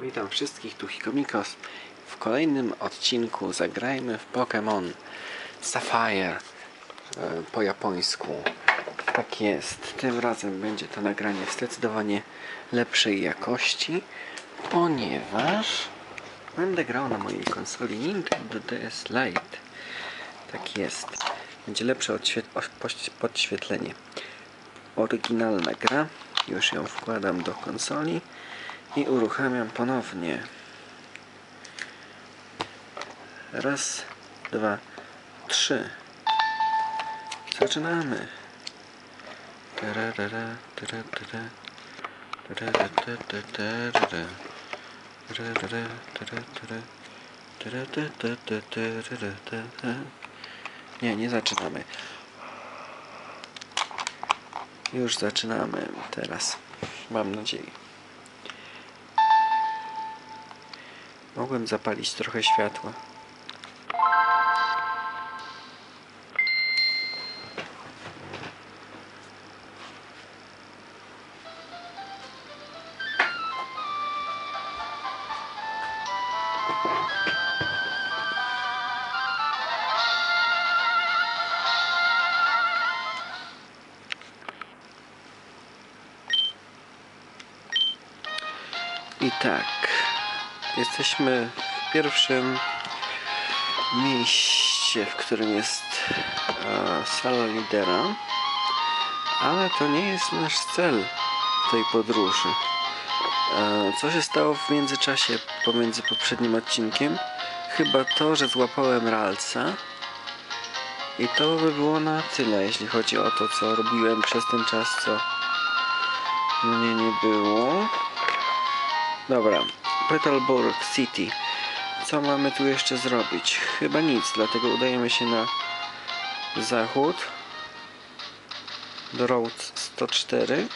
Witam wszystkich, tu Hikomikos. W kolejnym odcinku zagrajmy w Pokémon Sapphire e, po japońsku. Tak jest. Tym razem będzie to nagranie w zdecydowanie lepszej jakości, ponieważ będę grał na mojej konsoli Nintendo DS Lite. Tak jest. Będzie lepsze podświetlenie. Oryginalna gra. Już ją wkładam do konsoli i uruchamiam ponownie. Raz, dwa, trzy. Zaczynamy. Nie, nie zaczynamy. Już zaczynamy teraz. Mam nadzieję. Mogłem zapalić trochę światła. Jesteśmy w pierwszym mieście, w którym jest e, sala lidera, ale to nie jest nasz cel tej podróży. E, co się stało w międzyczasie pomiędzy poprzednim odcinkiem? Chyba to, że złapałem Ralca. I to by było na tyle, jeśli chodzi o to, co robiłem przez ten czas, co mnie nie było. Dobra, Petalburg City. Co mamy tu jeszcze zrobić? Chyba nic, dlatego udajemy się na zachód do Road 104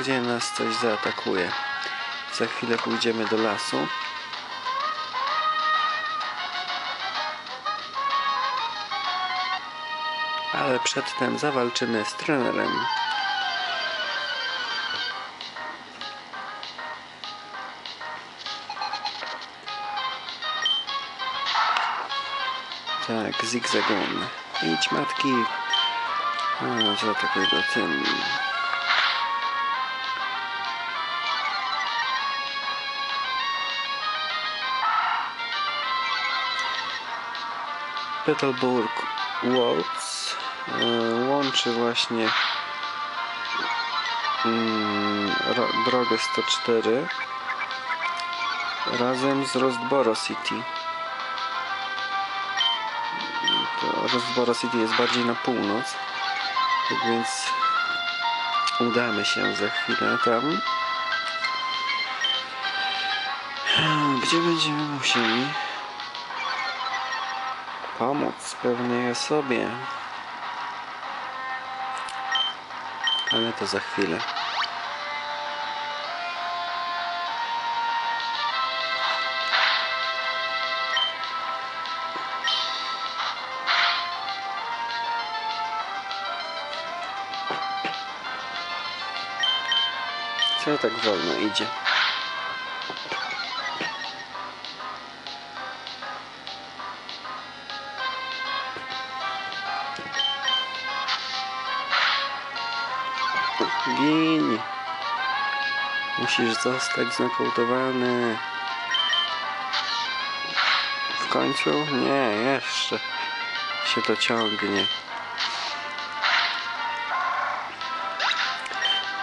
gdzie nas coś zaatakuje. Za chwilę pójdziemy do lasu. Ale przedtem zawalczymy z trenerem. Tak, zigzagon. Idź matki. A, zaatakuj go tym. Petalburg Waltz e, łączy właśnie mm, ro, drogę 104 razem z Rostboro City. Rostboro City jest bardziej na północ, tak więc udamy się za chwilę tam. Gdzie będziemy musieli pomóc pewnej osobie. Ale to za chwilę. Co tak wolno idzie? Gin. Musisz zostać znokautowany. W końcu? Nie, jeszcze się to ciągnie.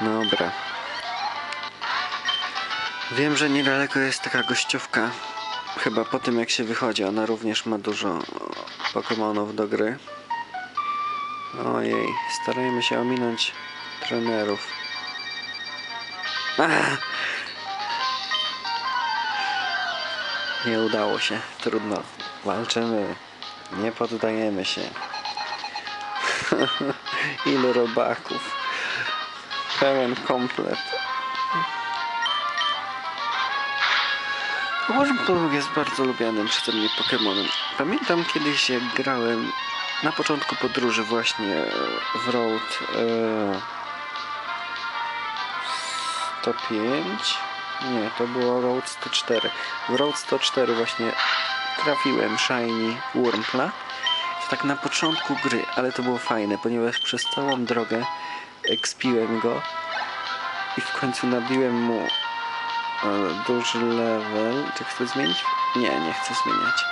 Dobra. Wiem, że niedaleko jest taka gościówka. Chyba po tym jak się wychodzi, ona również ma dużo Pokemonów do gry. Ojej, starajmy się ominąć trenerów. Nie udało się. Trudno. Walczymy. Nie poddajemy się. Ilu robaków. Pełen komplet. Położnik jest bardzo lubianym przeze mnie Pokemonem. Pamiętam kiedyś jak grałem na początku podróży właśnie e, w Road e, 105 Nie, to było Road 104. W Road 104 właśnie trafiłem Shiny Wurmpla. Tak na początku gry, ale to było fajne, ponieważ przez całą drogę ekspiłem go i w końcu nabiłem mu duży level. Czy chcę zmienić? Nie, nie chcę zmieniać.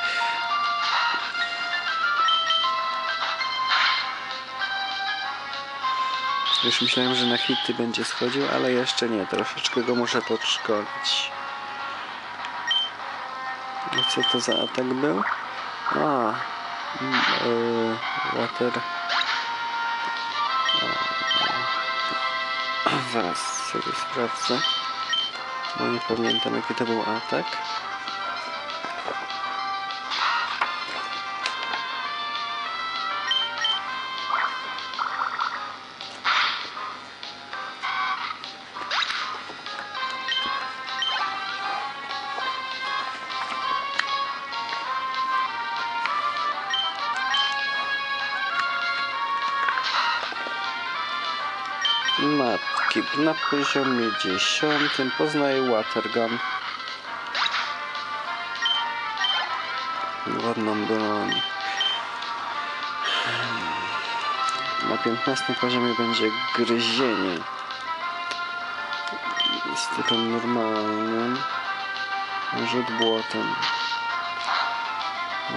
Już myślałem, że na hity będzie schodził, ale jeszcze nie. Troszeczkę go muszę podszkolić. Co to za atak był? A, yy, water. Zaraz sobie sprawdzę. Bo nie pamiętam jaki to był atak. Poziomie dziesiątym poznaję Watergun. Ładną broń. Na 15 poziomie będzie gryzienie. Stylem normalnym. Rzut błotem.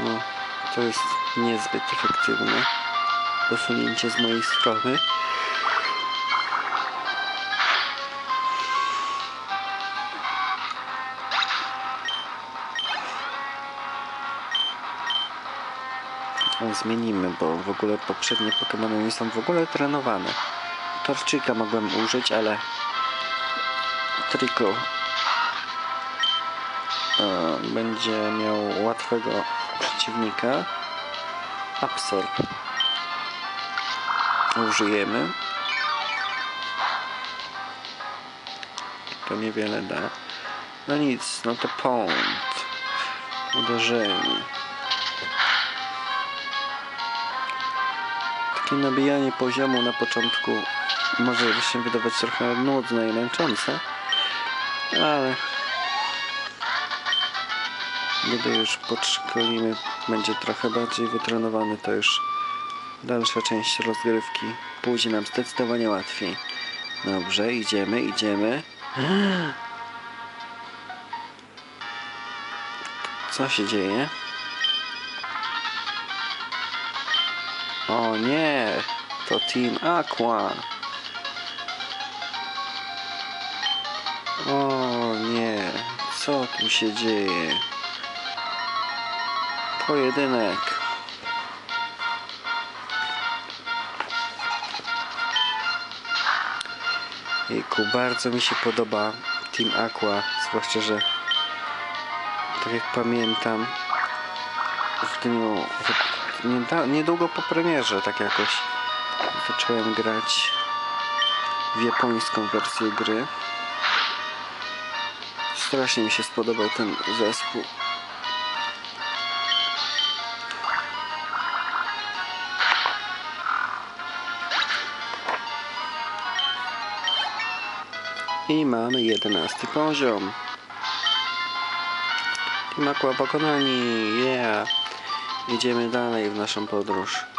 No, to jest niezbyt efektywne. Posunięcie z mojej strony. Zmienimy, bo w ogóle poprzednie Pokémony nie są w ogóle trenowane. Torczyka mogłem użyć, ale Trico e, będzie miał łatwego przeciwnika. Absorb użyjemy. To niewiele da. No nic, no to pąd. Uderzenie. Takie nabijanie poziomu na początku może się wydawać trochę nudne i męczące, ale gdy już podszkolimy, będzie trochę bardziej wytrenowany, to już dalsza część rozgrywki pójdzie nam zdecydowanie łatwiej. Dobrze, idziemy, idziemy. Co się dzieje? To Team Aqua. O nie, co tu się dzieje? Pojedynek. Jejku, bardzo mi się podoba Team Aqua, zwłaszcza, że tak jak pamiętam w dniu w- niedługo po premierze tak jakoś zacząłem grać w japońską wersję gry. Strasznie mi się spodobał ten zespół. I mamy jedenasty poziom. Team Aqua pokonani, yeah! Idziemy dalej w naszą podróż.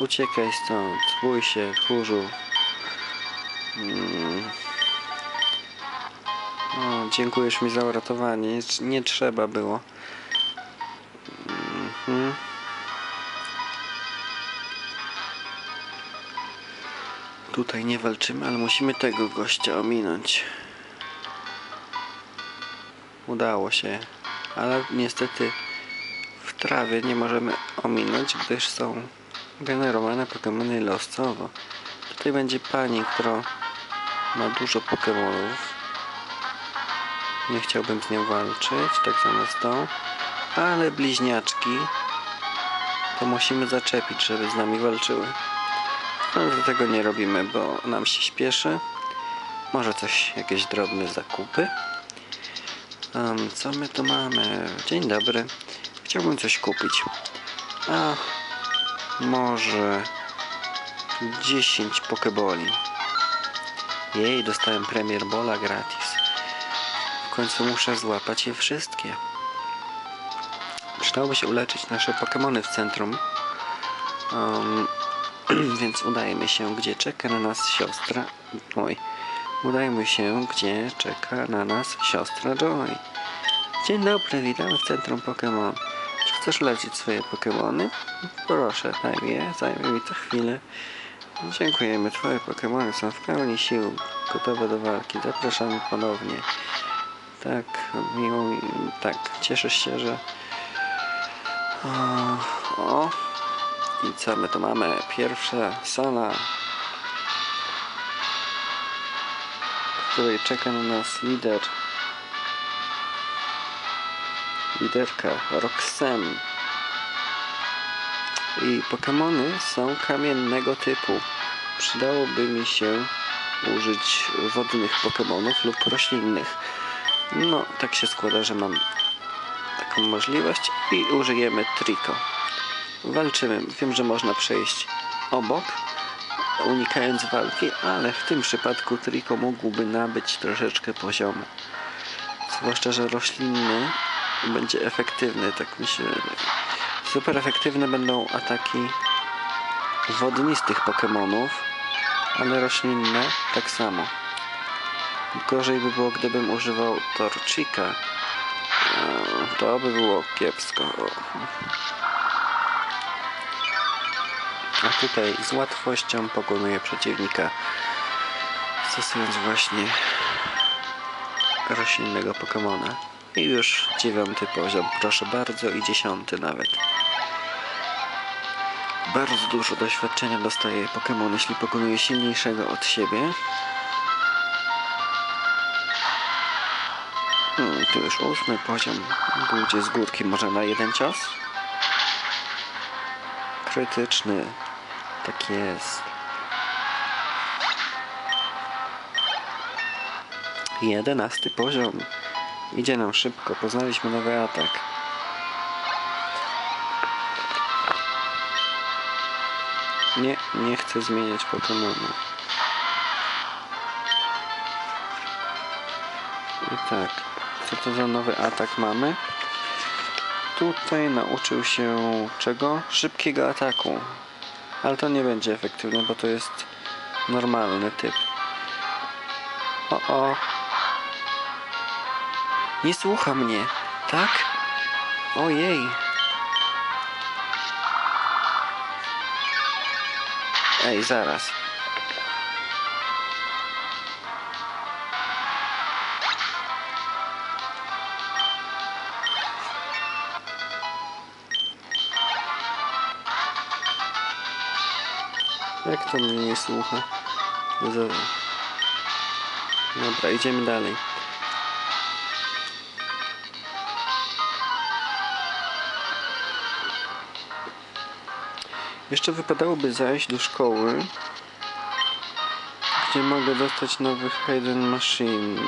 Uciekaj stąd, bój się, tchórzu. Mm. O, dziękujesz mi za uratowanie, nie, trzeba było. Mhm. Tutaj nie walczymy, ale musimy tego gościa ominąć. Udało się, ale niestety w trawie nie możemy ominąć, gdyż są generowane Pokémony losowo. Tutaj będzie pani, która ma dużo Pokémonów. Nie chciałbym z nią walczyć, tak samo z tą. Ale bliźniaczki to musimy zaczepić, żeby z nami walczyły. Ale do tego nie robimy, bo nam się śpieszy. Może coś, jakieś drobne zakupy. Em, co my tu mamy? Dzień dobry. Chciałbym coś kupić. A może 10 pokeboli. Jej, dostałem Premier Bola gratis. końcu muszę złapać je wszystkie. Przydałoby się uleczyć nasze Pokémony w centrum. Um, więc udajemy się, gdzie czeka na nas siostra. Oj. Udajmy się, gdzie czeka na nas siostra Joy. Dzień dobry, witamy w centrum Pokémon. Chcesz lecić swoje Pokémony? Proszę, daj je, zajmie mi to chwilę. Dziękujemy, twoje Pokémony są w pełni sił, gotowe do walki. Zapraszamy ponownie. Tak, miło mi, tak, cieszę się, że... O, o. I co my tu mamy? Pierwsza sala, w której czeka na nas lider. Liderka Roxanne. I Pokémony są kamiennego typu. Przydałoby mi się użyć wodnych Pokémonów lub roślinnych. No, tak się składa, że mam taką możliwość i użyjemy Trico. Walczymy. Wiem, że można przejść obok, unikając walki, ale w tym przypadku Trico mógłby nabyć troszeczkę poziomu. Zwłaszcza, że roślinny będzie efektywny, tak mi się Super efektywne będą ataki wodnistych Pokémonów, ale roślinne tak samo. Gorzej by było, gdybym używał Torchika. Eee, To by było kiepsko. A tutaj z łatwością pokonuję przeciwnika, stosując właśnie roślinnego Pokémona. I już dziewiąty poziom, proszę bardzo, i dziesiąty nawet. Bardzo dużo doświadczenia dostaje Pokémon, jeśli pokonuje silniejszego od siebie. Hmm, tu już ósmy poziom. Pójdzie z górki może na jeden cios. Krytyczny. Tak jest. Jedenasty poziom. Idzie nam szybko. Poznaliśmy nowy atak. Nie, nie chcę zmieniać Pokemonu. I tak, co to za nowy atak mamy? Tutaj nauczył się czego? Szybkiego ataku. Ale to nie będzie efektywne, bo to jest normalny typ. O, o. Nie słucha mnie, tak? Ojej. Ej, zaraz. Jak to mnie nie słucha? Dobra, idziemy dalej. Jeszcze wypadałoby zajść do szkoły, gdzie mogę dostać nowy Hidden Machine.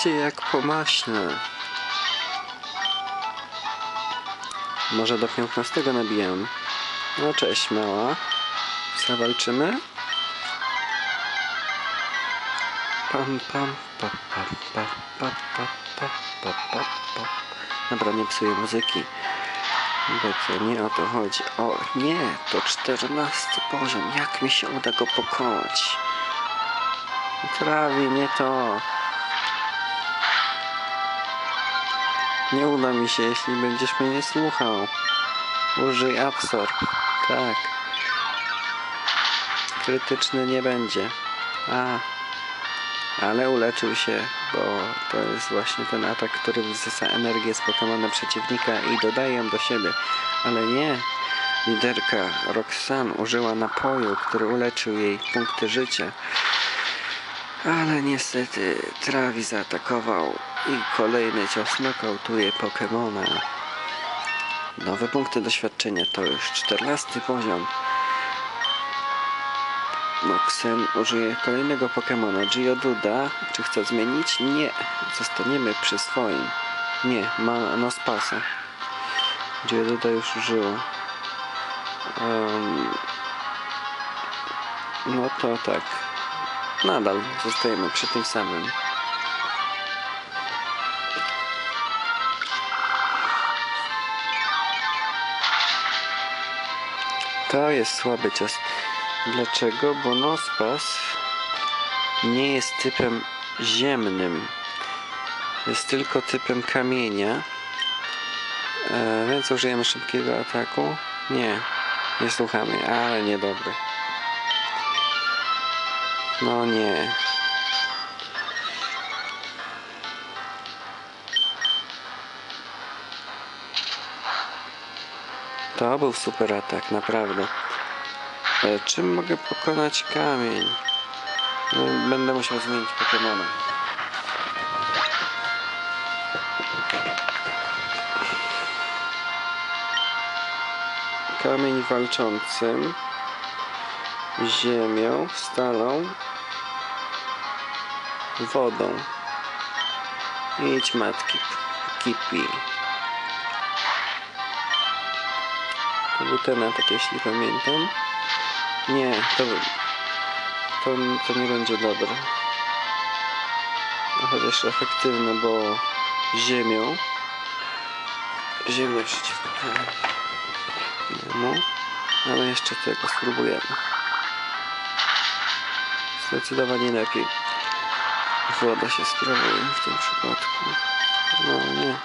Idzie jak po maśle. Może do 15 nabijam. No cześć mała. Zawalczymy? Pam pam pa pa pa pa pa pa pa pa pa Dobra, nie psuję muzyki. Bo to nie o to chodzi. O nie, to 14 poziom. Jak mi się uda go pokonać? Prawie nie to. Nie uda mi się, jeśli będziesz mnie nie słuchał. Użyj absorb. Tak. Krytyczny nie będzie. A. Ale uleczył się, bo to jest właśnie ten atak, który wysysa energię z Pokemona przeciwnika i dodaje ją do siebie. Ale nie. Liderka Roxanne użyła napoju, który uleczył jej punkty życia. Ale niestety Travis zaatakował i kolejny cios nokautuje Pokemona. Nowe punkty doświadczenia to już 14 poziom. Noxen użyje kolejnego Pokemona Geoduda. Czy chce zmienić? Nie. Zostaniemy przy swoim. Nie, ma Nospasa. Geoduda już użyła. Em, no to tak. Nadal zostajemy przy tym samym. To jest słaby cios. Dlaczego? Bo Nospas nie jest typem ziemnym. Jest tylko typem kamienia. E, więc użyjemy szybkiego ataku. Nie, nie słuchamy, ale niedobry. No nie. To był super atak, naprawdę. E, czym mogę pokonać kamień? No, będę musiał zmienić Pokemona. Kamień walczącym, ziemią, stalą, wodą. Idź matki, kipi. To był ten atak, jeśli pamiętam. Nie, to, to, to nie będzie dobre. No, Chociaż efektywne, bo ziemią. Ziemię przeciwko niemu. Ale jeszcze tego spróbujemy. Zdecydowanie lepiej. Woda się sprawuje w tym przypadku. No nie.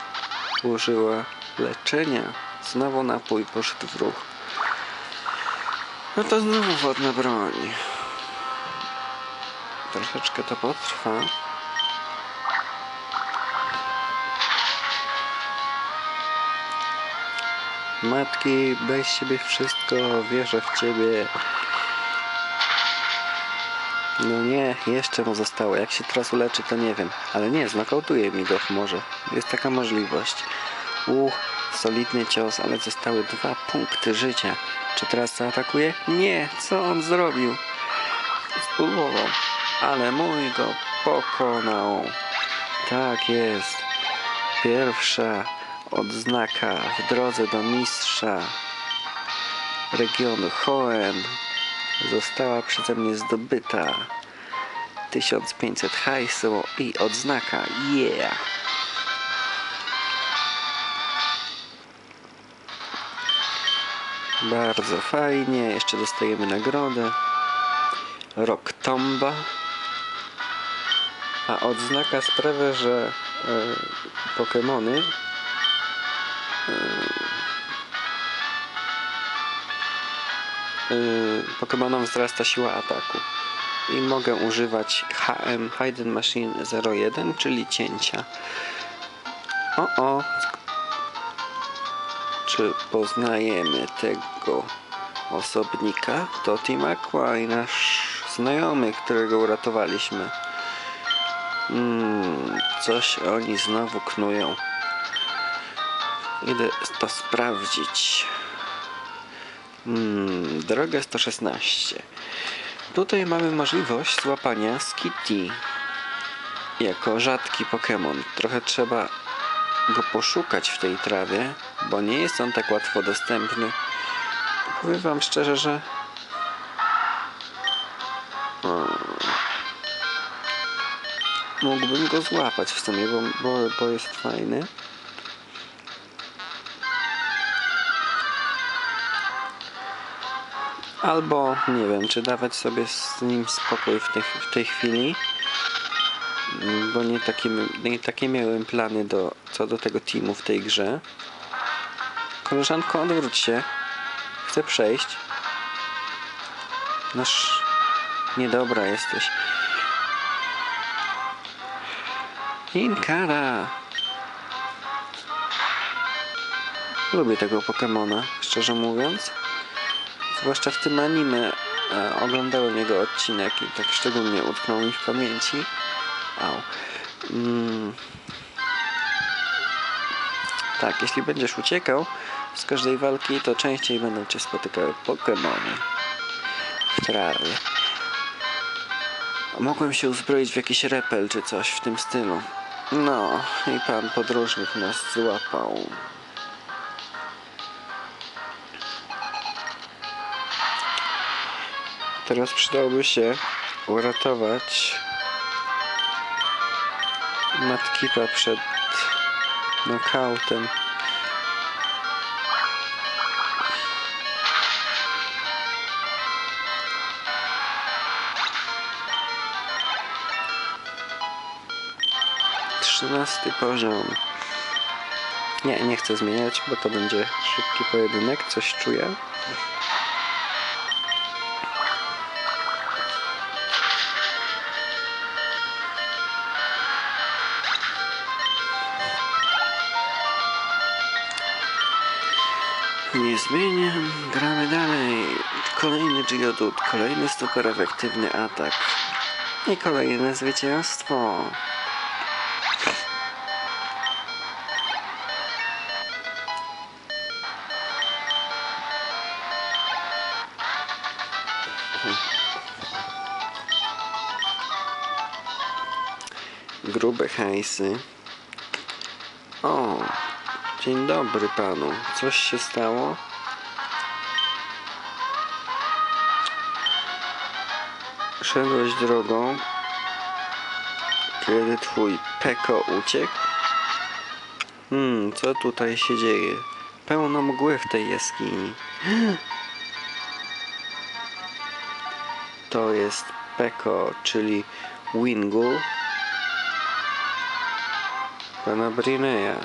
Użyła leczenia. Znowu napój poszedł w ruch. No to znowu wodna broń. Troszeczkę to potrwa. Matki, bez siebie wszystko, wierzę w ciebie. No nie, jeszcze mu zostało. Jak się teraz uleczy, to nie wiem. Ale nie, znokautuje mi go może. Jest taka możliwość. Uch, solidny cios, ale zostały dwa punkty życia. Czy teraz zaatakuje? Nie, co on zrobił? Spróbował, ale mój go pokonał. Tak jest. Pierwsza odznaka w drodze do mistrza regionu Hoenn została przeze mnie zdobyta. 1500 hajsu i odznaka. Yeah! Bardzo fajnie. Jeszcze dostajemy nagrodę. Rok Tomba. A odznaka sprawia, że e, Pokemony e, Pokemonom wzrasta siła ataku. I mogę używać HM Hidden Machine 01, czyli cięcia. O, o, czy poznajemy tego osobnika? To Tim Aqua i nasz znajomy, którego uratowaliśmy. Mm, coś oni znowu knują. Idę to sprawdzić. Mm, droga 116. Tutaj mamy możliwość złapania Skitty jako rzadki Pokémon. Trochę trzeba go poszukać w tej trawie, bo nie jest on tak łatwo dostępny. Powiem wam szczerze, że o, mógłbym go złapać w sumie, bo, bo, bo jest fajny. Albo nie wiem, czy dawać sobie z nim spokój w tej, w tej chwili bo nie takie, nie takie miałem plany do, co do tego teamu w tej grze. Koleżanko, odwróć się. Chcę przejść. Nasz... Niedobra jesteś. Inkara. Lubię tego Pokemona, szczerze mówiąc. Zwłaszcza w tym anime. e, oglądałem jego odcinek i tak szczególnie utknął mi w pamięci. Au. Mm. Tak, jeśli będziesz uciekał z każdej walki, to częściej będą cię spotykały Pokémony w trawie. Mogłem się uzbroić w jakiś repel czy coś w tym stylu. No, i pan podróżnik nas złapał. Teraz przydałoby się uratować Matkipa przed nokautem. Trzynasty poziom. Nie, nie chcę zmieniać, bo to będzie szybki pojedynek, coś czuję. Nie zmieniam, gramy dalej. Kolejny Geodude, kolejny super efektywny atak i kolejne zwycięstwo. Grube hajsy. O, dzień dobry panu. Coś się stało? Szedłeś drogą, kiedy twój Peko uciekł? Hmm, co tutaj się dzieje? Pełno mgły w tej jaskini. To jest Peko, czyli Wingu pana Brineya.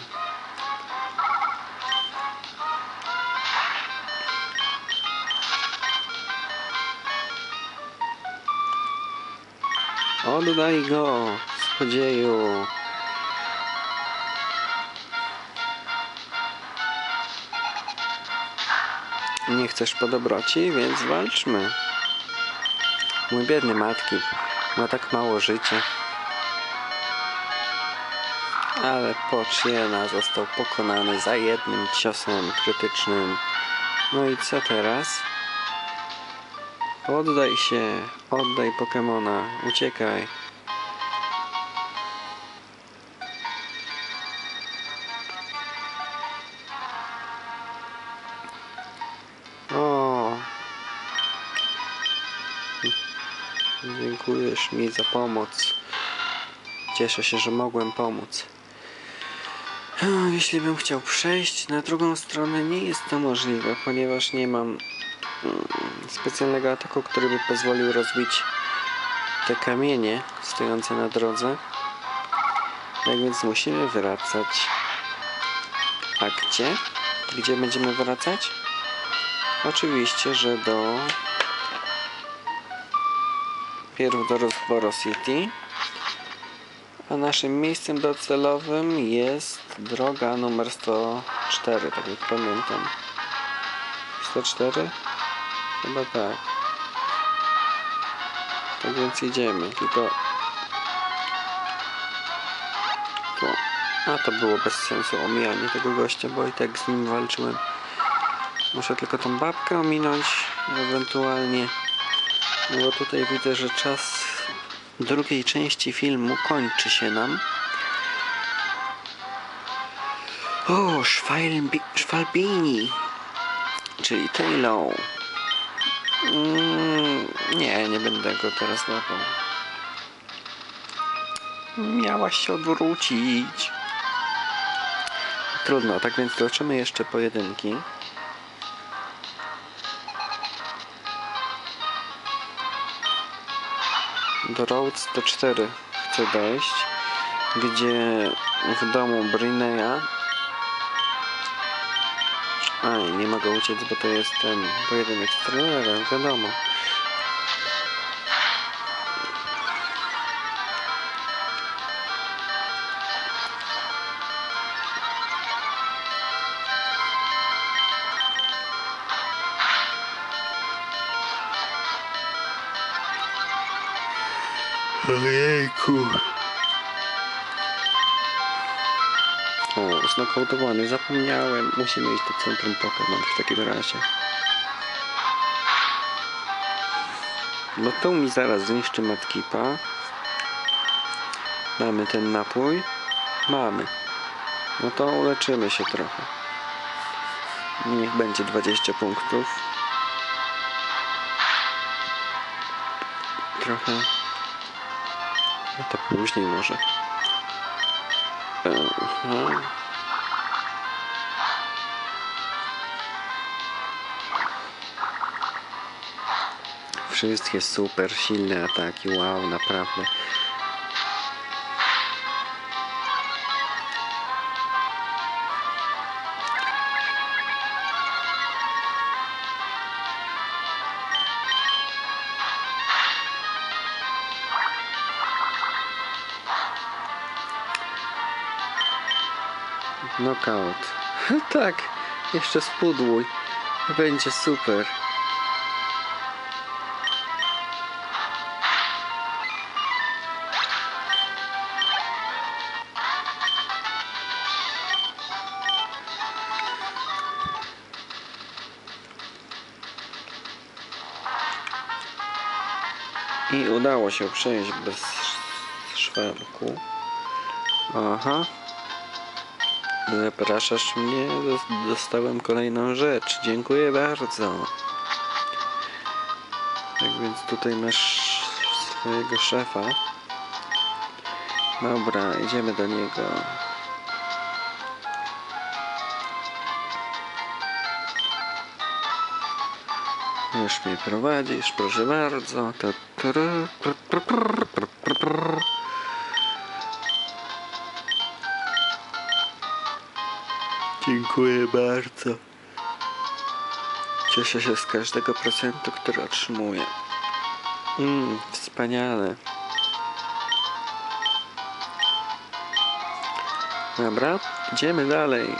Oddaj go, złodzieju. Nie chcesz po dobroci, więc walczmy. Mój biedny matki ma tak mało życia. Ale Pochiena został pokonany za jednym ciosem krytycznym. No i co teraz? Oddaj się, oddaj Pokemona, uciekaj. O. Dziękujesz mi za pomoc. Cieszę się, że mogłem pomóc. Jeśli bym chciał przejść na drugą stronę, nie jest to możliwe, ponieważ nie mam mm, specjalnego ataku, który by pozwolił rozbić te kamienie stojące na drodze. Tak więc musimy wracać. A gdzie? Gdzie będziemy wracać? Oczywiście, że do pierw do City. A naszym miejscem docelowym jest droga numer 104, tak jak pamiętam. 104? Chyba tak. Tak więc idziemy, tylko... Tu. A to było bez sensu omijanie tego gościa, bo i tak z nim walczyłem. Muszę tylko tą babkę ominąć, ewentualnie. No bo tutaj widzę, że czas drugiej części filmu kończy się nam. O, Szwalbi Szwalbini, czyli Taylor. Mm, nie, nie będę go teraz łapał. Miałaś się odwrócić. Trudno, tak więc zobaczymy jeszcze pojedynki. Do Road 104 chcę dojść, gdzie w domu Brineya Aj, nie mogę uciec, bo to jest ten pojedynek z trenerem, wiadomo. O, znokautowany, zapomniałem. Musimy iść do centrum Pokémon w takim razie. Bo to mi zaraz zniszczy Matkipa. Mamy ten napój. Mamy. No to uleczymy się trochę. Niech będzie 20 punktów. Trochę. No to później może. Wszystkie super silne ataki. Wow, naprawdę. Knockout. tak, jeszcze spudłuj. Będzie super. I udało się przejść bez szwanku. Aha. Zapraszasz mnie, Dos- dostałem kolejną rzecz. Dziękuję bardzo. Tak więc tutaj masz swojego szefa. Dobra, idziemy do niego. Już mnie prowadzisz, proszę bardzo. Dziękuję bardzo. Cieszę się z każdego procentu, który otrzymuję. Mm, wspaniale. Dobra, idziemy dalej.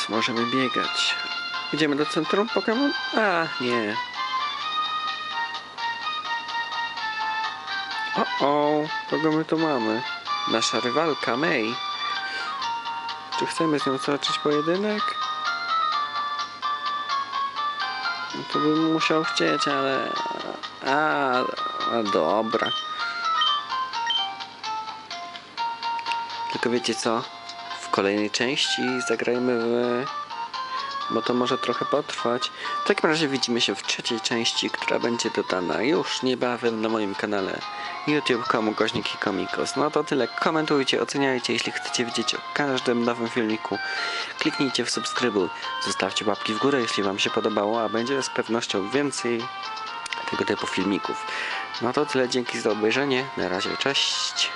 Teraz możemy biegać. Idziemy do centrum Pokémon? A, nie. O, o, kogo my tu mamy? Nasza rywalka May. Czy chcemy z nią zobaczyć pojedynek? No to bym musiał chcieć, ale... A, a dobra. Tylko wiecie co? Kolejnej części zagrajmy w... Bo to może trochę potrwać. W takim razie widzimy się w trzeciej części, która będzie dodana już niebawem na moim kanale YouTube.com Goźnik i Komikos. No to tyle. Komentujcie, oceniajcie, jeśli chcecie wiedzieć o każdym nowym filmiku. Kliknijcie w subskrybuj, zostawcie łapki w górę, jeśli Wam się podobało, a będzie z pewnością więcej tego typu filmików. No to tyle, dzięki za obejrzenie. Na razie, cześć.